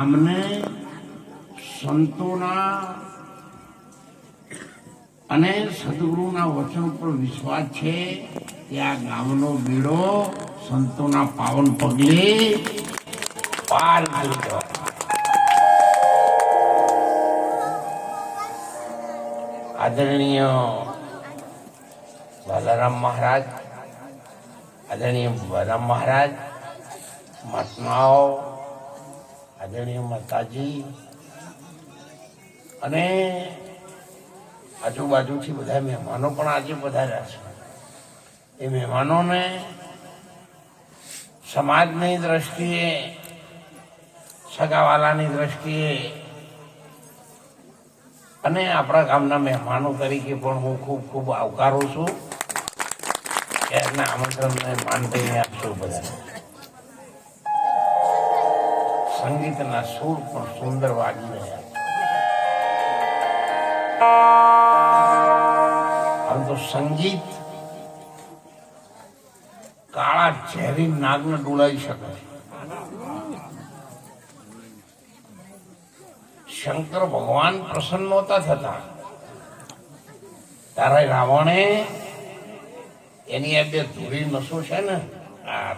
ગામને સંતોના અને સદગુરુના વચન પર વિશ્વાસ છે કે આ ગામનો બીડો સંતોના પાવન પગલે પાર કરી આદરણીય બાલારામ મહારાજ, આદરણીય બાલારામ મહારાજ, મહાત્માઓ આદરણીય માતાજી અને આજુબાજુથી બધા મહેમાનો પણ આજે પધાર્યા છે. એ મહેમાનોને સમાજની દ્રષ્ટિએ, સગાવાલાની દ્રષ્ટિએ અને આપણા ગામના મહેમાનો તરીકે પણ હું ખૂબ ખૂબ આવકારું છું. એમના આમંત્રણને માન દઈને આપશો બધા. સંગીતના સૂર પણ સુંદર વાગી રહ્યા આમ તો સંગીત કાળા ઝેરી નાગને ડોલાવી શકે શંકર ભગવાન પ્રસન્ન નહોતા થતા. તારે રાવણે એની આ બે ધૂળી નસો છે ને? આ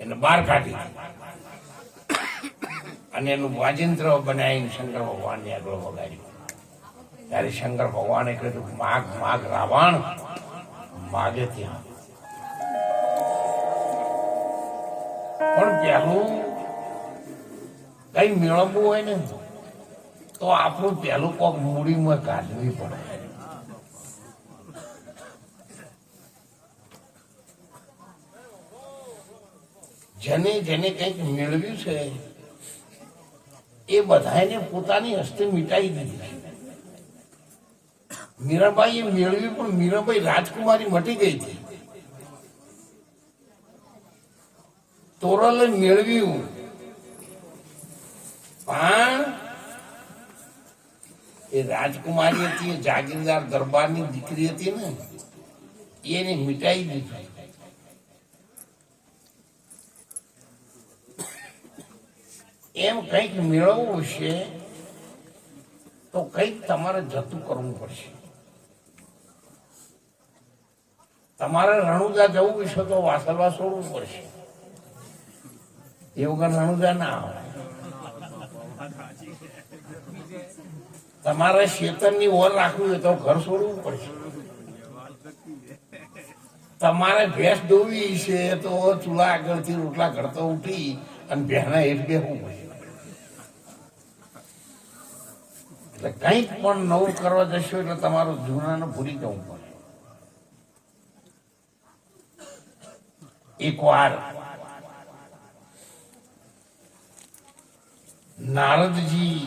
એને બહાર કાઢી અને એનું વાજિંત્ર બનાવીને શંકર ભગવાનની આગળ વગાડ્યું. ત્યારે શંકર ભગવાને કહ્યું માગ માગ, રાવણ, માગે ત્યાં. પણ પહેલું કઈ મેળવવું હોય ને, તો આપણું પહેલું કોક મૂડીમાં કાઢવી પડે. જેને જેને કંઈક મેળવ્યું છે એ બધાને પોતાની હસ્તે મીટાઈ દીધી. મીરાબાઈએ મેળવી પણ મીરાબાઈ રાજકુમારી મટી ગઈ હતી. તોરલે મેળવ્યું. પણ એ રાજકુમારી હતી, એ જાગીરદાર દરબારની દીકરી હતી ને, એને મીટાઈ દીધી. એમ કંઈક મેળવવું છે, તો કંઈક તમારે જતું કરવું પડશે. તમારે રણુજા જવું છે તો વાસલવા છોડવું પડશે. એ વગર રણુજા ના આવે. તમારે શેતનની ઓર રાખવી હોય તો ઘર છોડવું પડશે. તમારે ભેંસ દોવી છે તો ચૂલા આગળથી રોટલા ઘડતો ઉઠી અને ભેના હેઠ બેહવું પડશે. એટલે કંઈક પણ નવું કરવા જશો એટલે તમારું જૂનાને ભૂલી જવું પડે. એકવાર નારદજી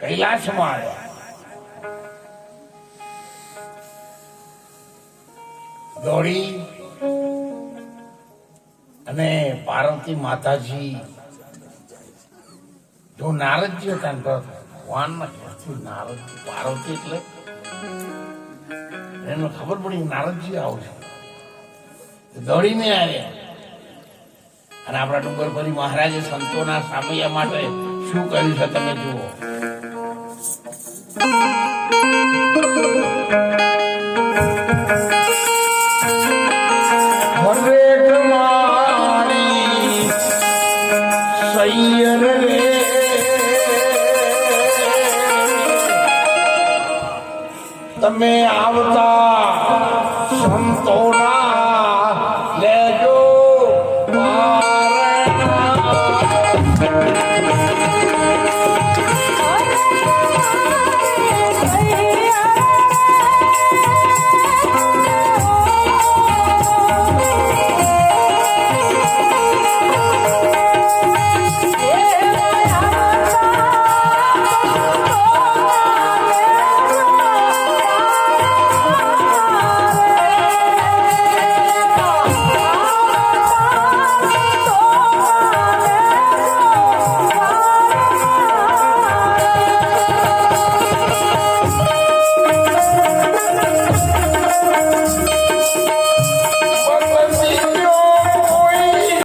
કૈલાસમાં આવ્યા. દોડી અને પાર્વતી માતાજી જો નારદજી હતા ને ભગવાન ક્યાંથી પાર્વતી એટલે. એને ખબર પડી નારદજી આવશે દોડીને આવ્યા. અને આપણા ડુંગરભરી મહારાજે સંતોના સામૈયા માટે શું કર્યું છે તમે જુઓ. તમે આવતા